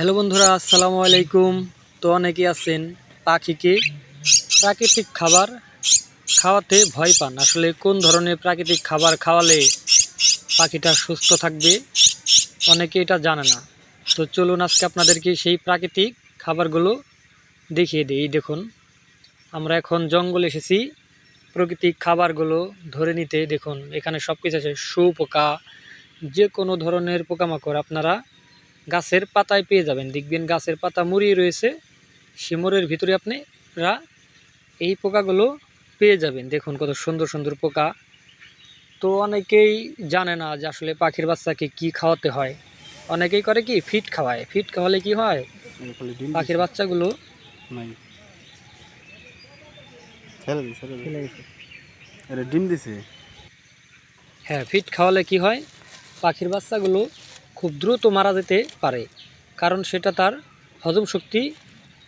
Hello বন্ধুরা, আসসালামু আলাইকুম। তো অনেকেই আছেন পাখিকে প্রাকৃতিক খাবার খাওয়াতে ভয় পান। আসলে কোন ধরনের প্রাকৃতিক খাবার খাওয়ালে পাখিটা সুস্থ থাকবে? অনেকে এটা জানে না। তো চলুন আজকে আপনাদেরকে সেই প্রাকৃতিক খাবারগুলো দেখিয়ে দিই। দেখুন, আমরা এখন জঙ্গলে এসেছি। প্রাকৃতিক খাবারগুলো ধরে নিতে দেখুন, এখানে সব কিছু আছে। শুপোকা যে কোনো ধরনের পোকামাকড় আপনারা গাছের পাতায় পেয়ে যাবেন। দেখবেন গাছের পাতা মুড়িয়ে রয়েছে। শিমরের ভিতরে আপনারা এই পোকাগুলো পেয়ে যাবেন। দেখুন কত সুন্দর সুন্দর পোকা। তো অনেকেই জানে না যে আসলে পাখির বাচ্চাকে কি খাওয়াতে হয়। অনেকেই করে কি ফিট খাওয়ায়। ফিট খাওয়ালে কি হয়? পাখির বাচ্চাগুলো ডিম দিছে। হ্যাঁ ফিট খাওয়ালে কি হয়? পাখির বাচ্চাগুলো খুব দ্রুত মারা যেতে পারে, কারণ সেটা তার হজম শক্তি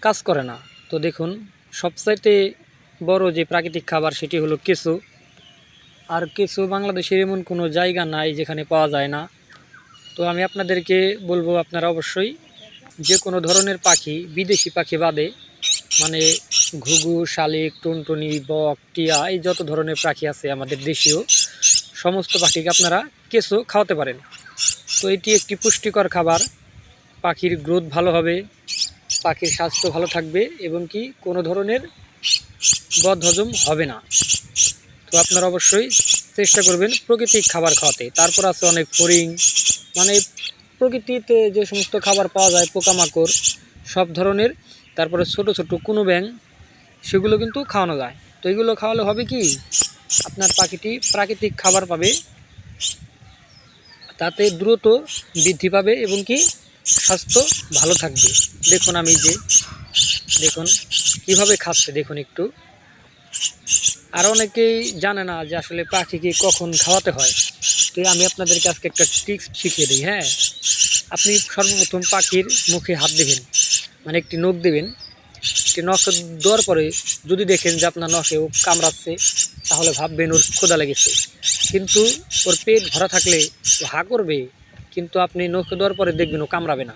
কাজ করে না। তো দেখুন, সবচাইতে বড় যে প্রাকৃতিক খাবার সেটি হলো কেঁচো। আর কেঁচো বাংলাদেশের এমন কোনো জায়গা নাই যেখানে পাওয়া যায় না। তো আমি আপনাদেরকে বলব, আপনারা অবশ্যই যে কোনো ধরনের পাখি, বিদেশি পাখি বাদে মানে ঘুঘু, শালিক, টুনটুনি, বক, টিয়া, এই যত ধরনের পাখি আছে আমাদের দেশীয়, সমস্ত পাখিকে আপনারা কেঁচো খাওয়াতে পারেন। তো এটি একটি পুষ্টিকর খাবার। পাখির গ্রোথ ভালো হবে, পাখির স্বাস্থ্য ভালো থাকবে এবং কি কোনো ধরনের বদহজম হবে না। তো আপনারা অবশ্যই চেষ্টা করবেন প্রকৃতিক খাবার খাওয়াতে। তারপর আছে অনেক ফড়িং মানে প্রকৃতিতে যে সমস্ত খাবার পাওয়া যায়, পোকামাকড়, সব ধরনের। তারপরে ছোট ছোট কোনো ব্যাং সেগুলো কিন্তু খাওয়ানো যায়। তো এগুলো খাওয়ালে হবে কি? আপনার পাখিটি প্রাকৃতিক খাবার পাবে তাতে দ্রুত বৃদ্ধি পাবে এবং কি স্বাস্থ্য ভালো থাকবে। দেখুন আমি যে, দেখুন কীভাবে খাচ্ছে, দেখুন একটু। আর অনেকেই জানে না যে আসলে পাখিকে কখন খাওয়াতে হয়। তো আমি আপনাদেরকে আজকে একটা টিক্স শিখিয়ে দিই হ্যাঁ? আপনি সর্বপ্রথম পাখির মুখে হাত দেবেন মানে একটি নখ দেবেন নখ দেওয়ার পরে যদি দেখেন যে আপনার নখে ও কামড়াচ্ছে, তাহলে ভাববেন ওর ক্ষুদা লেগেছে। কিন্তু ওর পেট ভরা থাকলে ও হা করবে, কিন্তু আপনি নখ দেওয়ার পরে দেখবেন ও কামড়াবে না।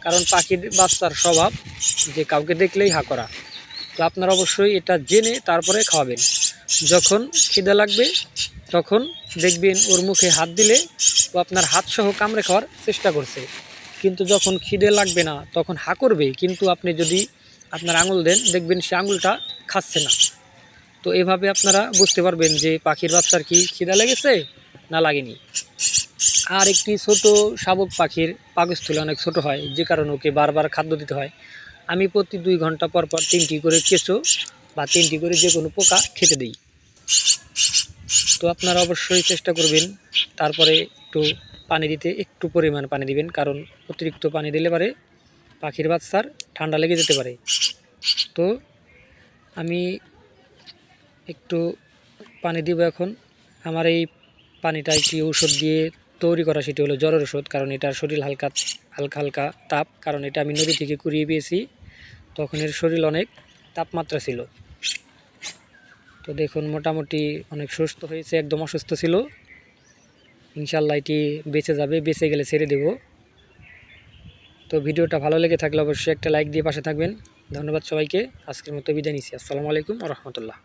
কারণ পাখির বাচ্চার স্বভাব যে কাউকে দেখলেই হা করা। তো আপনারা অবশ্যই এটা জেনে তারপরে খাওয়াবেন। যখন খিদে লাগবে, তখন দেখবেন ওর মুখে হাত দিলে ও আপনার হাত সহ কামড়ে খাওয়ার চেষ্টা করছে। কিন্তু যখন খিদে লাগবে না, তখন হা করবে। কিন্তু আপনি যদি আপনার আঙুল দেন, দেখবেন সে আঙুলটা খাচ্ছে না। তো এভাবে আপনারা বুঝতে পারবেন যে পাখির বাচ্চার কি খিদা লেগেছে না লাগেনি। আর একটি ছোট শাবক পাখির পাকস্থলী অনেক ছোট হয়, যে কারণে ওকে বারবার খাদ্য দিতে হয়। আমি প্রতি দুই ঘণ্টা পর পর তিনটি করে কেঁচো বা তিনটি করে যে কোনো পোকা খেতে দিই। তো আপনারা অবশ্যই চেষ্টা করবেন, তারপরে একটু পানি দিতে, একটু পরিমাণ পানি দিবেন, কারণ অতিরিক্ত পানি দিলে পারে পাখির বাচ্চার ঠান্ডা লেগে যেতে পারে। তো আমি একটু পানি দিব এখন। আমার এই পানিটা একটি ঔষধ দিয়ে তৈরি করা, সেটি হলো জ্বরের ওষুধ কারণ এটার শরীর হালকা হালকা হালকা তাপ, কারণ এটা আমি নদী থেকে কুড়িয়ে পেয়েছি। তখন এর শরীর অনেক তাপমাত্রা ছিল। তো দেখুন, মোটামুটি অনেক সুস্থ হয়েছে, একদম অসুস্থ ছিল। ইনশাল্লাহ এটি বেঁচে যাবে, বেঁচে গেলে ছেড়ে দেব। তো ভিডিওটা ভালো লেগে থাকলে অবশ্যই একটা লাইক দিয়ে পাশে থাকবেন। ধন্যবাদ সবাইকে। আজকের মতো বিদায় নিচ্ছি। আসসালামু আলাইকুম রহমতুল্লাহ।